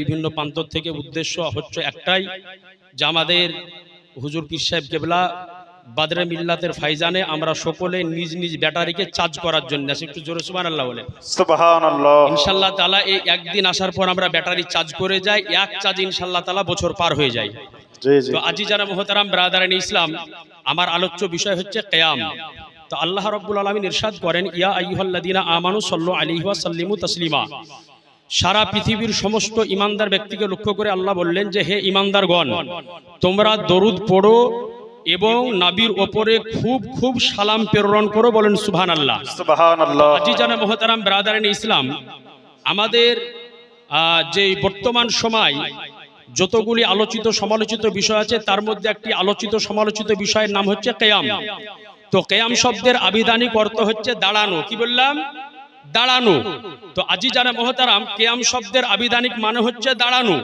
বিভিন্ন প্রান্তর থেকে উদ্দেশ্য হচ্ছে একটাই যে আমাদের হুজুর পীর সাহেব কেবলা বাদরে মিল্লাতের ফাইজানে আমরা সকলে নিজ নিজ ব্যাটারিকে চার্জ করার জন্য আসি। একটু জোরে সুবান আল্লাহ বলে ইনশাল্লাহ তালা এই একদিন আসার পর আমরা ব্যাটারি চার্জ করে যাই এক চার্জ ইনশাল্লাহ তালা বছর পার হয়ে যায়। তো আজি যারা মোহতারাম ব্রাদারান ইসলাম আমার আলোচ্য বিষয় হচ্ছে কেয়াম। তো আল্লাহ রব্বুল আলমিন ইরশাদ করেন ইয়া আইয়ুহাল্লাযীনা আমানু সাল্লু আলাইহি ওয়া সাল্লিমু তাসলিমা। সারা পৃথিবীর সমস্ত ইমানদার ব্যক্তিকে লক্ষ্য করে আল্লাহ বললেন যে হে ইমানদারগণ তোমরা দরুদ পড়ো এবং নাবির ওপরে খুব খুব সালাম প্রেরণ করো বলেন সুবহান আল্লাহ সুবহানাল্লাহ। আজি জানা মোহতারাম ব্রাদারান ইসলাম আমাদের যে বর্তমান সময় যতগুলি আলোচিত সমালোচিত বিষয় আছে তার মধ্যে একটি আলোচিত সমালোচিত বিষয়ের নাম হচ্ছে কেয়াম। তো কেয়াম শব্দের আবিধানিক অর্থ হচ্ছে দাঁড়ানো। কি বললাম? দাঁড়ানো। তো আজি জানা মহতারাম কেয়াম শব্দের আবিধানিক মানে হচ্ছে দাঁড়ানো।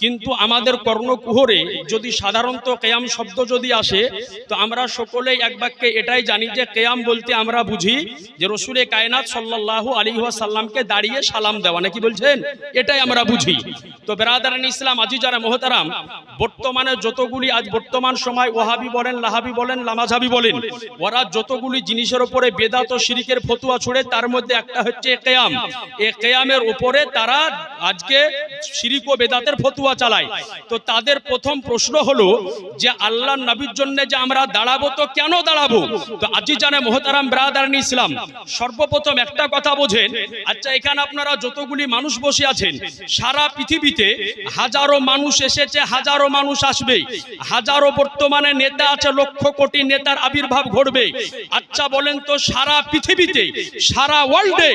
কিন্তু আমাদের কর্ণকুহরে যদি সাধারণত কেয়াম শব্দ যদি আসে, তো আমরা সকলেই এক বাক্যে এটাই জানি যে কেয়াম বলতে আমরা বুঝি যে রসুলে কায়নাত সাল্লাল্লাহু আলাইহি ওয়াসাল্লামকে দাঁড়িয়ে সালাম দেওয়া। নাকি বলছেন? এটাই আমরা বুঝি। তো বেরাদারান ইসলাম আজি যারা মোহতারাম, বর্তমানে যতগুলি, আজ বর্তমান সময় ওহাবি বলেন, লাহাবি বলেন, লামাঝাবি বলেন, ওরা যতগুলি জিনিসের উপরে বেদাত শিরিকের ফতুয়া ছুড়ে, তার মধ্যে একটা হচ্ছে কেয়াম। এ কেয়ামের উপরে তারা আজকে শিরিক ও বেদাতের ফতুয়া চালায় তো তাদের প্রথম প্রশ্ন হলো যে আল্লাহ নবীর জন্য যে আমরা দাঁড়াবো তো কেন দাঁড়াবো? তো আজি জানে মোহতারাম ব্রাদারান ইসলাম, সর্বপ্রথম একটা কথা বোঝেন। আচ্ছা এখানে আপনারা যতগুলি মানুষ বসে আছেন, সারা পৃথিবীতে হাজারো মানুষ এসেছে, হাজারো মানুষ আসবে। হাজারো বর্তমানে নেতা আছে, লক্ষ কোটি নেতার আবির্ভাব ঘটবে। আচ্ছা বলেন তো সারা পৃথিবীতে, সারা ওয়ার্ল্ডে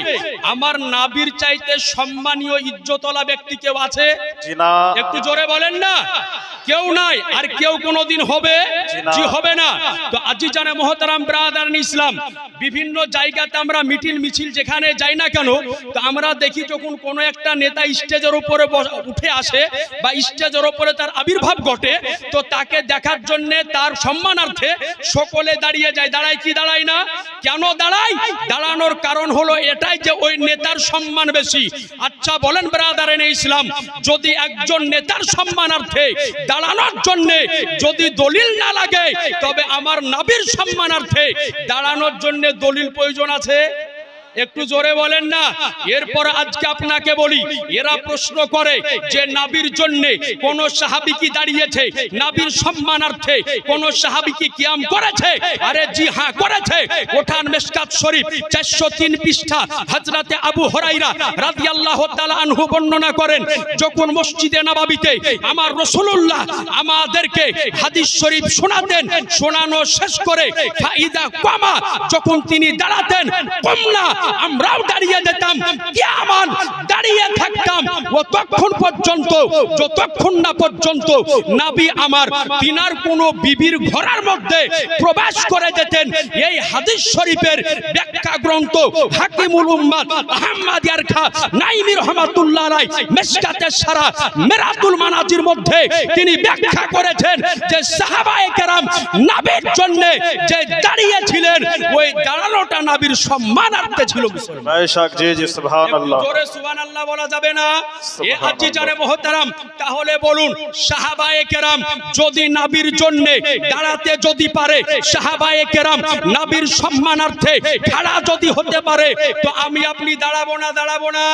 আমার নাবির চাইতে সম্মানীয় ইজ্জতলা ব্যক্তি কেউ আছে? একটু জোরে বলেন না। কেউ নাই আর কেউ কোনোদিন হবে জি হবে না। তো আজি জানে মহতারাম ব্রাদার ইসলাম বিভিন্ন জায়গাতে আমরা মিটিল মিছিল যেখানে যাই না কেন তো আমরা দেখি যখন কোনো একটা নেতা স্টেজের উপরে উঠে আসে বা স্টেজের উপরে তার আবির্ভাব ঘটে তো তাকে দেখার জন্যে তার সম্মানার্থে সকলে দাঁড়িয়ে যায়। দাঁড়ায় কি দাঁড়ায় না? কেন দাঁড়ায়? দাঁড়ানোর কারণ হলো এটাই যে ওই নেতার সম্মান বেশি। আচ্ছা বলেন ব্রাদারেন ইসলাম যদি একজন নেতার সম্মানার্থে দাঁড়ানোর জন্যে যদি দলিল না লাগে, তবে আমার নাবির সম্মানার্থে দাঁড়ানোর জন্যে দলিল প্রয়োজন আছে? একটু জোরে বলেন না। এরপর আজকে আপনাকে বলি, এরা প্রশ্ন করে যে নাবির জন্য কোন সাহাবি কি দাঁড়িয়েছে, নাবির সম্মানার্থে কোন সাহাবি কি কিয়াম করেছে? আরে জি হ্যাঁ করেছে। ওঠান মেশকাত শরীফ, চারশো তিন পৃষ্ঠা হজরতে আবু হরাইরা রাদিয়াল্লাহু তাআলা আনহু বর্ণনা করেন, যখন মসজিদে নবাবিতে আমার রসুল্লাহ আমাদেরকে হাদিস শরীফ শোনাতেন, শোনানো শেষ করে ফাইদা কামা, যখন তিনি দাঁড়াতেন কমনা আমরাও দাঁড়িয়ে যেতাম দাঁড়িয়ে থাকতাম তখন পর্যন্ত যতক্ষণ না পর্যন্ত নাবি আমার তিনার কোন বিবির ঘরের মধ্যে প্রবেশ করে যেতেন এই হাদিস শরীফের ব্যাখ্যা গ্রন্থ হাকিমুল উম্মাদ আহমদিয়ার খা নাইমি রহমাতুল্লাহ আলাই মেশকাতে সারা মেরাতুল মানাজির মধ্যে তিনি ব্যাখ্যা করেছেন যে সাহাবায়ে কেরাম নাবির জন্য যে দাঁড়িয়ে ছিলেন ওই দাঁড়ানোটা নাবির সম্মানার্থে ছিল জোরে সুবহানাল্লাহ বলা যাবে না। এ আজি জানে মহতারাম তাহলে বলুন সাহাবায়ে কেরাম যদি নাবির জন্য দাঁড়াতে যদি পারে সাহাবায়ে কেরাম নাবির সম্মানার্থে খাড়া যদি হতে পারে তো আমি আপনি দাঁড়াবো না দাঁড়াবো না।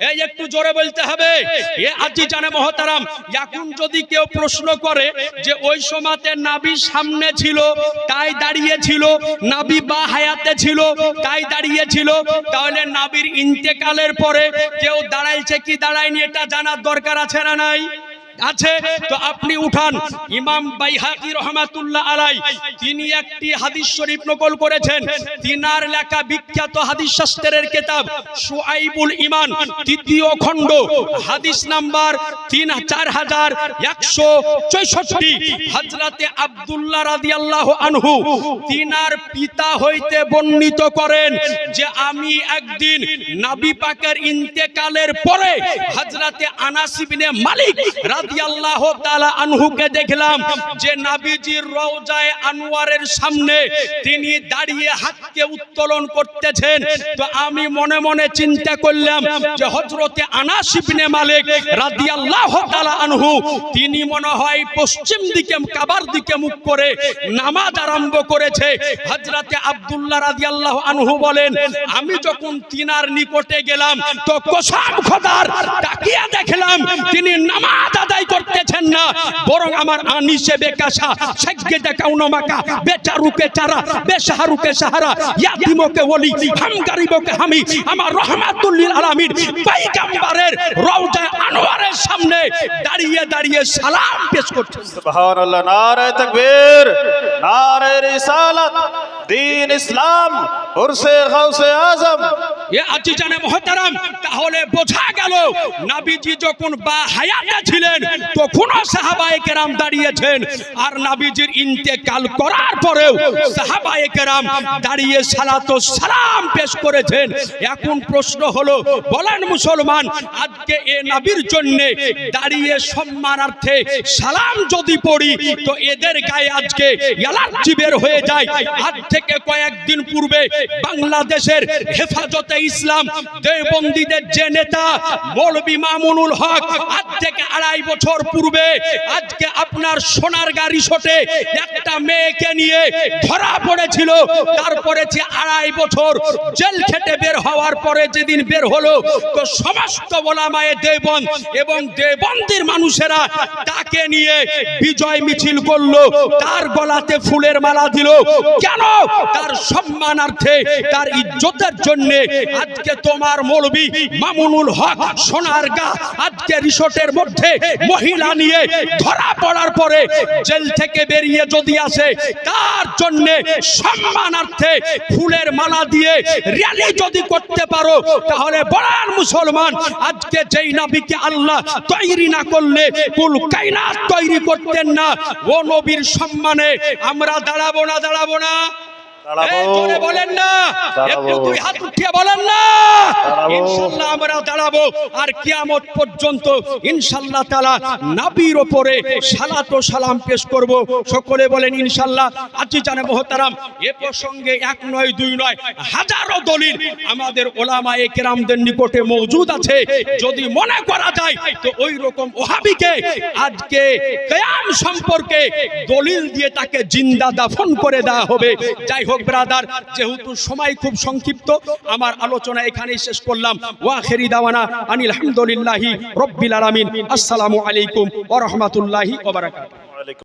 এই একটু জোরে বলতে হবে। এ আজি জানে মহতারাম, এখন যদি কেউ প্রশ্ন করে যে ওই সময়তে নাবি সামনে ছিল, তাই দাঁড়িয়ে ছিল, নাবি বা হায়াতে ছিল, তাই দাঁড়িয়ে ছিল, তাহলে নাবির ইন্তেকালের পরে কেউ দাঁড়াইছে কি দাঁড়ায়নি এটা জানার দরকার আছে না নাই? আছে, তো আপনি উঠান। ইমাম বাইহাকি রহমাতুল্লাহ আলাই তিনি একটি হাদিস শরীফ নকল করেছেন। তিনার লেখা বিখ্যাত হাদিস শাস্ত্রের কিতাব, সুআইবুল ইমান তৃতীয় খণ্ড, হাদিস নাম্বার তিন চার হাজার একশো চৌষট্টি। হজরতে আব্দুল্লাহ রাদিয়াল্লাহু আনহু, তিনার পিতা হইতে বর্ণিত করেন যে আমি একদিন নাবি পাকের ইন্তেকালের পরে হজরতে আনাস ইবনে মালিক রাদিয়াল্লাহু রাদিয়াল্লাহু তাআলা আনহুকে দেখলাম যে নাবিজির রওজায়ে আনোয়ারের সামনে তিনি দাঁড়িয়ে হাতকে উত্তোলন করতেছেন। তো আমি মনে মনে চিন্তা করলাম যে হযরতে আনাস ইবনে মালিক তাআলা আনহু, তিনি মনে হয় পশ্চিম দিকে, কাবার দিকে মুখ করে নামাজ আরম্ভ করেছে। হযরতে আব্দুল্লাহ রাদিয়াল্লাহু আনহু বলেন, আমি যখন তিনার নিকটে গেলাম, তো কসম খোদার তাকিয়ে দেখলাম তিনি নামাজ আদায় করতেছেন না, বরং আমার আনিসে বেকাশা সাজ্ঞে দেখা উনমাকা, বেচারুকে চারা, বেসাহারুকে সাহারা, ইয়াতিমকে ওলি হাম গরিবকে হামি, আমার রহমাতুল্লিল আলামিন পয়গম্বরের রওজায়ে আনোয়ারের সামনে দাঁড়িয়ে দাঁড়িয়ে সালাম পেশ করছেন। সুবহান আল্লাহ নারে তাকবীর নারে রিসালাত দিন ইসলাম উরসে গাউসে আজম। এ আজি জানে তাহলে বোঝা গেল নাবিজি যখন বা হায়াতে ছিলেন, তখনও সাহাবায়ে কেরাম দাঁড়িয়েছেন। আর নাবিজির ইন্তেকাল করার পরেও সাহাবায়ে কেরাম দাঁড়িয়ে সালাত সালাম পেশ করেছেন। এখন প্রশ্ন হলো, বলেন মুসলমান, আজকে এ নবীর জন্য দাঁড়িয়ে সম্মানার্থে সালাম যদি পড়ি, তো এদের গায়ে আজকে অ্যালার্জি বের হয়ে যায়। আজ থেকে কয়েকদিন পূর্বে বাংলাদেশের হেফাজতে ইসলাম দেওবন্দীদের যে নেতা মৌলবী মামুনুল হক, আজ থেকে আড়াই বছর পূর্বে আজকে আপনার সোনার গাড়ি শোটে একটা মেয়েকে নিয়ে ধরা পড়েছিল। তারপরে যে আড়াই বছর জেল খেটে বের হওয়ার পরে যেদিন বের হলো, তো সমস্ত ওলামায়ে দেবন এবং দেবন্দির মানুষেরা তাকে নিয়ে বিজয় মিছিল করল। তার গলাতে ফুলের মালা দিল। কেন? তার সম্মানার্থে, তার ইজ্জতের জন্য আজকে তোমার মৌলবি মামুনুল হক সোনার গা আজকে রিসোর্টের মধ্যে মহিলা নিয়ে ধরা পড়ার পরে জেল থেকে বেরিয়ে যদি আসে, তার জন্য সম্মানার্থে ফুলের মালা দিয়ে র্যালি যদি করতে পারো, তাহলে বলার মুসলমান আজকে যেই নাবিকে আল্লাহ তৈরি না করলে, কুল কায়নাত তৈরি করতেন না। ও নবীর সম্মানে আমরা দাঁড়াবো না দাঁড়াবো না। জোরে বলেন না। একটু দুই হাত উঠিয়ে বলেন না। দাঁড়াবো। আমরা দাঁড়াবো। আর কিয়ামত পর্যন্ত ইনশাআল্লাহ তাআলা নবীর ওপরে সালাত ও সালাম পেশ করব। সকলে বলেন ইনশাআল্লাহ আজি জানে মহতারাম এ প্রসঙ্গে এক নয় দুই নয় হাজারো দলিল আমাদের ওলামায়ে কেরামদের নিকটে মজুদ আছে। যদি মনে করা যায় তো ওই রকম ওহাবিকে আজকে কেয়াম সম্পর্কে দলিল দিয়ে তাকে জিন্দা দাফন করে দেওয়া হবে। যাই হোক ব্রাদার, যেহেতু সময় খুব সংক্ষিপ্ত, আমার আলোচনা এখানেই শেষ করলাম। ওয়া খেরি দাওয়ানা আনিল হামদুলিল্লাহি রব্বিল আলামিন। আসসালামু আলাইকুম ওয়া রাহমাতুল্লাহি ওয়া বারাকাতুহু।